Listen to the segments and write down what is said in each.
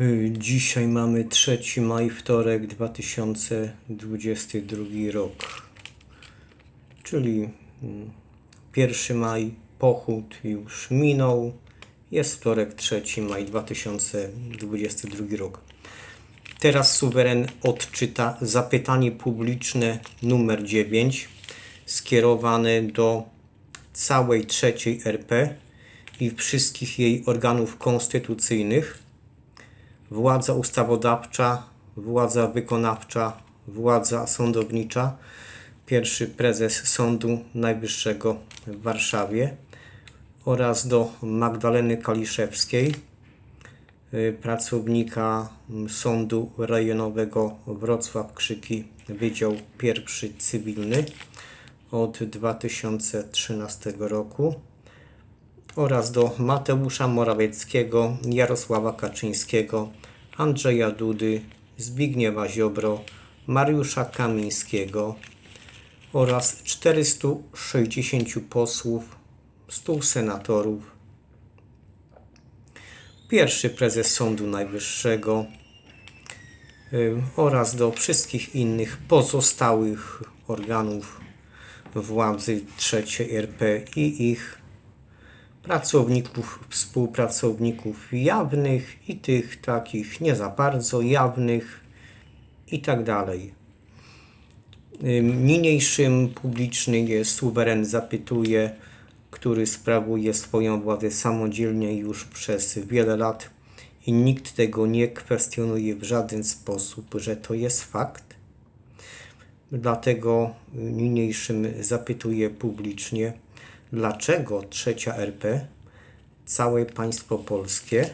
Y, Dzisiaj mamy 3 maj, wtorek 2022 rok. Czyli mm, 1 maj, pochód już minął. Jest wtorek 3 maj 2022 rok. Teraz suweren odczyta zapytanie publiczne numer 9 skierowane do całej trzeciej RP i wszystkich jej organów konstytucyjnych władza ustawodawcza, władza wykonawcza, władza sądownicza, pierwszy prezes Sądu Najwyższego w Warszawie oraz do Magdaleny Kaliszewskiej, y, pracownika Sądu Rejonowego Wrocław Krzyki, Wydział Pierwszy Cywilny od 2013 roku oraz do Mateusza Morawieckiego, Jarosława Kaczyńskiego, Andrzeja Dudy, Zbigniewa Ziobro, Mariusza Kamińskiego oraz 460 posłów, 100 senatorów, pierwszy prezes Sądu Najwyższego y, oraz do wszystkich innych pozostałych organów władzy trzeciej RP i ich pracowników, współpracowników jawnych i tych takich nie za bardzo jawnych i tak dalej. Ym, Niniejszym publiczny jest suweren zapytuje, który sprawuje swoją władzę samodzielnie już przez wiele lat i nikt tego nie kwestionuje w żaden sposób, że to jest fakt. Dlatego niniejszym zapytuję publicznie, dlaczego trzecia RP, całe państwo polskie,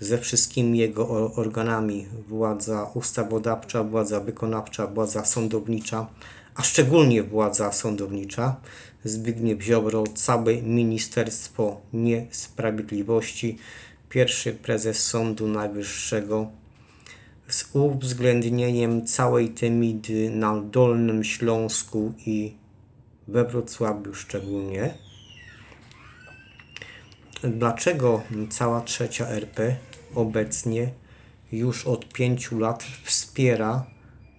ze wszystkimi jego organami, władza ustawodawcza, władza wykonawcza, władza sądownicza, a szczególnie władza sądownicza, Zbigniew Ziobro, całe Ministerstwo Niesprawiedliwości, pierwszy prezes Sądu Najwyższego, z uwzględnieniem całej temidy na Dolnym Śląsku i we Wrocławiu szczególnie. Dlaczego cała trzecia RP obecnie już od pięciu lat wspiera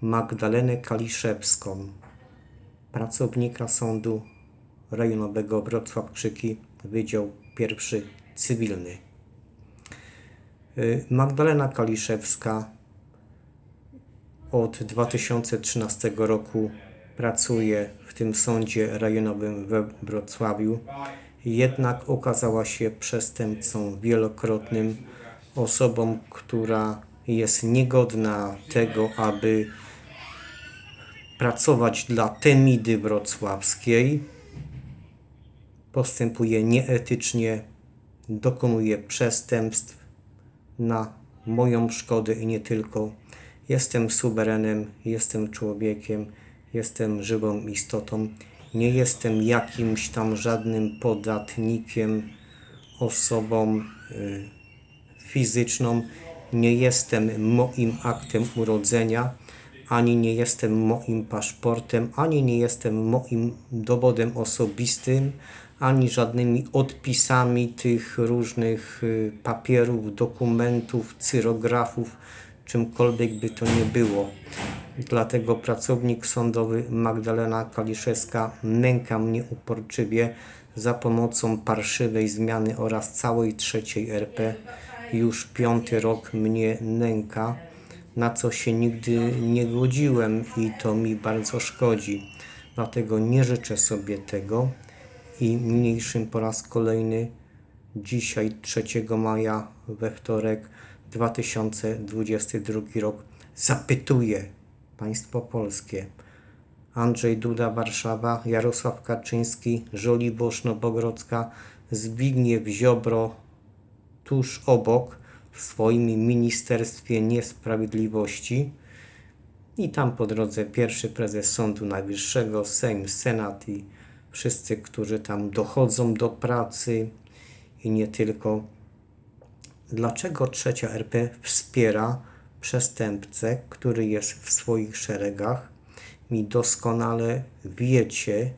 Magdalenę Kaliszewską, pracownika Sądu Rejonowego Wrocław Krzyki, Wydział Pierwszy Cywilny. Y, Magdalena Kaliszewska od 2013 roku pracuje w tym sądzie rejonowym we Wrocławiu. Jednak okazała się przestępcą wielokrotnym, osobą, która jest niegodna tego, aby pracować dla Temidy Wrocławskiej. Postępuje nieetycznie, dokonuje przestępstw na moją szkodę i nie tylko. Jestem suwerenem, jestem człowiekiem, jestem żywą istotą. Nie jestem jakimś tam żadnym podatnikiem, osobą y, fizyczną. Nie jestem moim aktem urodzenia, ani nie jestem moim paszportem, ani nie jestem moim dowodem osobistym, ani żadnymi odpisami tych różnych y, papierów, dokumentów, cyrografów, czymkolwiek by to nie było. Dlatego pracownik sądowy Magdalena Kaliszewska nęka mnie uporczywie za pomocą parszywej zmiany oraz całej trzeciej RP. Już piąty rok mnie nęka, na co się nigdy nie godziłem i to mi bardzo szkodzi. Dlatego nie życzę sobie tego i niniejszym po raz kolejny dzisiaj 3 maja we wtorek 2022 rok zapytuję państwo polskie Andrzej Duda Warszawa, Jarosław Kaczyński, Żoliborz Nowogrodzka, Zbigniew Ziobro tuż obok w swoim Ministerstwie Niesprawiedliwości i tam po drodze pierwszy prezes Sądu Najwyższego, Sejm, Senat i wszyscy, którzy tam dochodzą do pracy i nie tylko. Dlaczego trzecia RP wspiera przestępcę, który jest w swoich szeregach? Mi doskonale wiecie,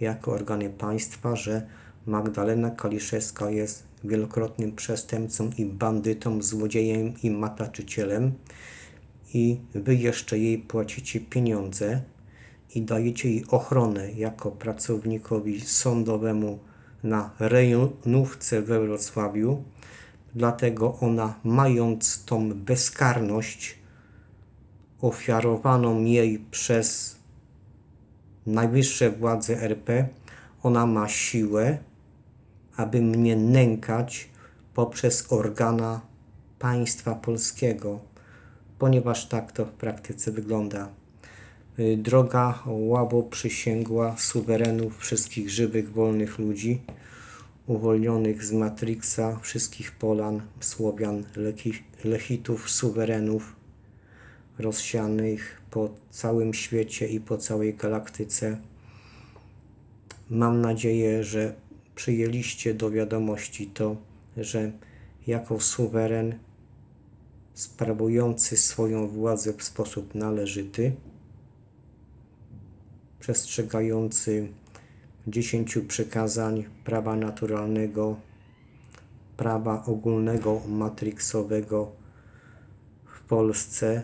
jako organy państwa, że Magdalena Kaliszewska jest wielokrotnym przestępcą i bandytą, złodziejem i mataczycielem i wy jeszcze jej płacicie pieniądze i dajecie jej ochronę jako pracownikowi sądowemu na rejonówce we Wrocławiu. Dlatego ona, mając tą bezkarność ofiarowaną jej przez najwyższe władze RP, ona ma siłę, aby mnie nękać poprzez organa państwa polskiego, ponieważ tak to w praktyce wygląda. Y, Droga łabo przysięgła suwerenów wszystkich żywych, wolnych ludzi, uwolnionych z Matrixa, wszystkich Polan, Słowian, Lechitów, suwerenów, rozsianych po całym świecie i po całej galaktyce. Mam nadzieję, że przyjęliście do wiadomości to, że jako suweren sprawujący swoją władzę w sposób należyty, przestrzegający dziesięciu przykazań prawa naturalnego, prawa ogólnego matrixowego w Polsce,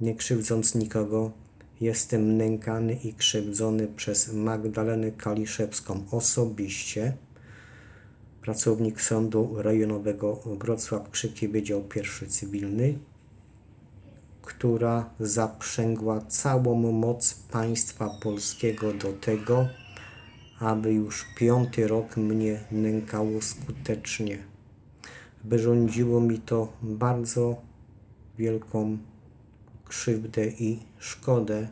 nie krzywdząc nikogo, jestem nękany i krzywdzony przez Magdalenę Kaliszewską osobiście, pracownik Sądu Rejonowego Wrocław Krzyki Wydział Pierwszy Cywilny, która zaprzęgła całą moc państwa polskiego do tego, aby już piąty rok mnie nękało skutecznie. Wyrządziło mi to bardzo wielką krzywdę i szkodę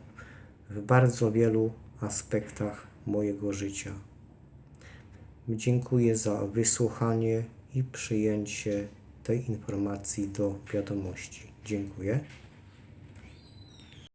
w bardzo wielu aspektach mojego życia. Dziękuję za wysłuchanie i przyjęcie tej informacji do wiadomości. Dziękuję.